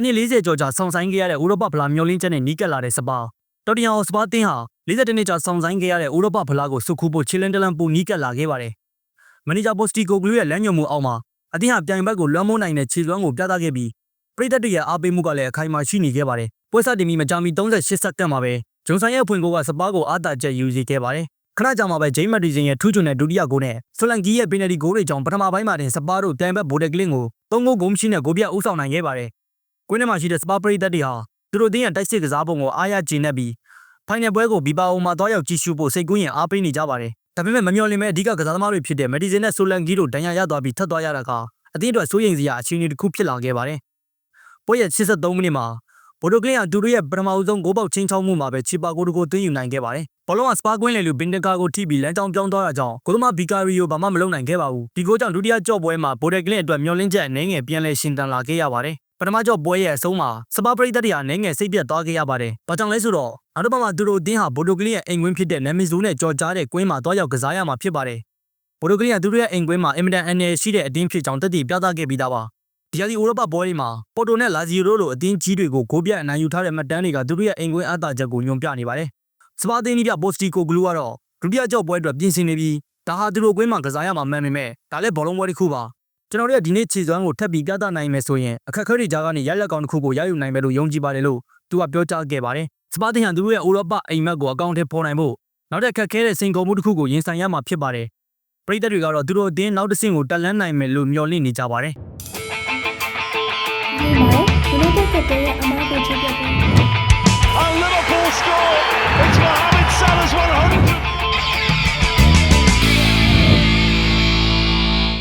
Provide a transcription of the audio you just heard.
အနည်း40ကျော်ကြာဆောင်ဆိုင်ခဲ့ရတဲ့ဥရောပဖလားမျောလင်းချက်နဲ့နီးကပ်လာတဲ့စပါတော်တရန်အောင်စပါတင်းဟာ42နှစ်ကြာဆောင်ဆိုင်ခဲ့ရတဲ့ဥရောပဖလားကိုစုခုဖို့ချီလန်တလန်ပူနီးကပ်လာခဲ့ပါတယ်မန်နေဂျာပိုစတီကိုဂလူရဲ့လမ်းညွှန်မှုအောက်မှာအတင်းဟာပြိုင်ဘက်ကိုလွှမ်းမိုးနိုင်တဲ့ခြေစွမ်းကိုပြသခဲ့ပြီးပရိသတ်တွေရဲ့အားပေးမှုကလည်းအခိုင်အမာရှိနေခဲ့ပါတယ်ပွဲစတင်ပြီးမကြာမီ38စက္ကန့်မှာပဲဂျွန်ဆန်ရဲ့ဖွင့်ကိုကစပါကိုအားတာချက်ယူစီခဲ့ပါတယ်ခဏကြာမှာပဲဂျိမ်းမက်ဒီဆင်ရဲ့ထူးချွန်တဲ့ဒုတိယဂိုးနဲ့ဖလန်ကီရဲ့ပင်နယ်တီဂိုးတွေကြောင့်ပထမပိုင်းမှာတင်စပါတို့တန်ဘက်ဘိုဒက်ကလင်းကို၃ဂိုးဂိုးမရှိနဲ့ဂိုးပြတ်ဦးဆောင်နိုင်ခဲ့ပါတယ် ကွင်းထဲမှာရှိတဲ့စပါပရိသတ်တွေဟာသူတို့တင်းရဲ့တိုက်စစ်ကစားပုံကိုအားရကျေနပ်ပြီးဖိုင်နယ်ပွဲကိုဘီပါအိုမှာတွားရောက်ကြည့်ရှုဖို့စိတ်ကူးရင်အားပေးနေကြပါတယ်ဒါပေမဲ့မမျှော်လင့်မဲ့အဓိကကစားသမားတွေဖြစ်တဲ့မက်ဒီဆင်နဲ့ဆိုလန်ကီတို့ဒဏ်ရာရသွားပြီးထပ်သွားရတာကအသင်းအတွက်စိုးရိမ်စရာအခြေအနေတစ်ခုဖြစ်လာခဲ့ပါတယ်ပွဲရဲ့83မိနစ်မှာဘိုဒိုကလင်ကသူတို့ရဲ့ပထမဆုံးဂိုးပေါက်ချင်းချောင်းမှုမှာပဲချီပါကိုတကိုသွင်းယူနိုင်ခဲ့ပါတယ်။ဘောလုံးကစပါကွင်းလေလူဘင်ဒကာကိုထိပြီးလမ်းကြောင်းပြောင်းသွားတာကြောင့်ကိုသမားဘီကာရီယိုဘာမှမလုပ်နိုင်ခဲ့ပါဘူး။ဒီဂိုးကြောင့်ဒုတိယကြော့ပွဲမှာဘိုဒိုကလင်အတွက်မျောလင့်ချက်အနေငယ်ပြန်လဲရှင်တန်လာခဲ့ရပါတယ်။ ပထမကြော့ပွဲရဲ့အဆုံးမှာစပါပရိသတ်တွေအနေငယ်စိတ်ပြတ်သွားခဲ့ရပါတယ်။ဘာကြောင့်လဲဆိုတော့နောက်တစ်ပတ်မှာသူတို့အသင်းဟာဘိုဒိုကလင်ရဲ့အိမ်ကွင်းဖြစ်တဲ့နမ်မီဇိုနဲ့ကြော်ကြားတဲ့ကွင်းမှာတွားရောက်ကစားရမှာဖြစ်ပါတယ်။ဘိုဒိုကလင်ကသူတို့ရဲ့အိမ်ကွင်းမှာအင်မတန်အန်နယ်ရှိတဲ့အသင်းဖြစ်ကြောင်းတက်တည်ပြသခဲ့ပြီးသားပါ။ဒီရာသီဥရောပပွဲတွေမှာပေါ်တိုနဲ့လာဇီယိုတို့လိုအသင်းကြီးတွေကိုဂိုးပြတ်အနိုင်ယူထားတဲ့မှတ်တမ်းတွေကသူတို့ရဲ့အိမ်ကွင်းအသာချက်ကိုညွှန်ပြနေပါတယ်။စပါတင်းကြီးပြပိုစတီကိုဂလူကတော့ဒုတိယကြော့ပွဲအတွက်ပြင်ဆင်နေပြီးဒါဟာသူတို့ကွင်းမှာကစားရမှာမှန်ပေမဲ့ဒါလည်းဘောလုံးပွဲတစ်ခုပါ။ ကျွန်တော်တို့ရဲ့ဒီနေ့ခြေစွမ်းကိုထပ်ပြီးပြသနိုင်မယ်ဆိုရင်အခက်အခဲတွေကြားကနေရလက်ကောင်တစ်ခုကိုရယူနိုင်မယ်လို့ယုံကြည်ပါတယ်လို့သူကပြောကြားခဲ့ပါတယ်။စပါတင်းဟန်သူတို့ရဲ့ဥရောပအိမ်မက်ကိုအကောင့်ထဲပေါ်နိုင်ဖို့နောက်ထပ်ခက်ခဲတဲ့စိန်ခေါ်မှုတစ်ခုကိုရင်ဆိုင်ရမှာဖြစ်ပါတယ်။ပရိသတ်တွေကတော့သူတို့အတင်းနောက်တစ်ဆင့်ကိုတက်လန်းနိုင်မယ်လို့မျှော်လင့်နေကြပါတယ်။ဒီမှာဒီလိုတက်တဲ့ရဲ့အမားကိုချပြပေး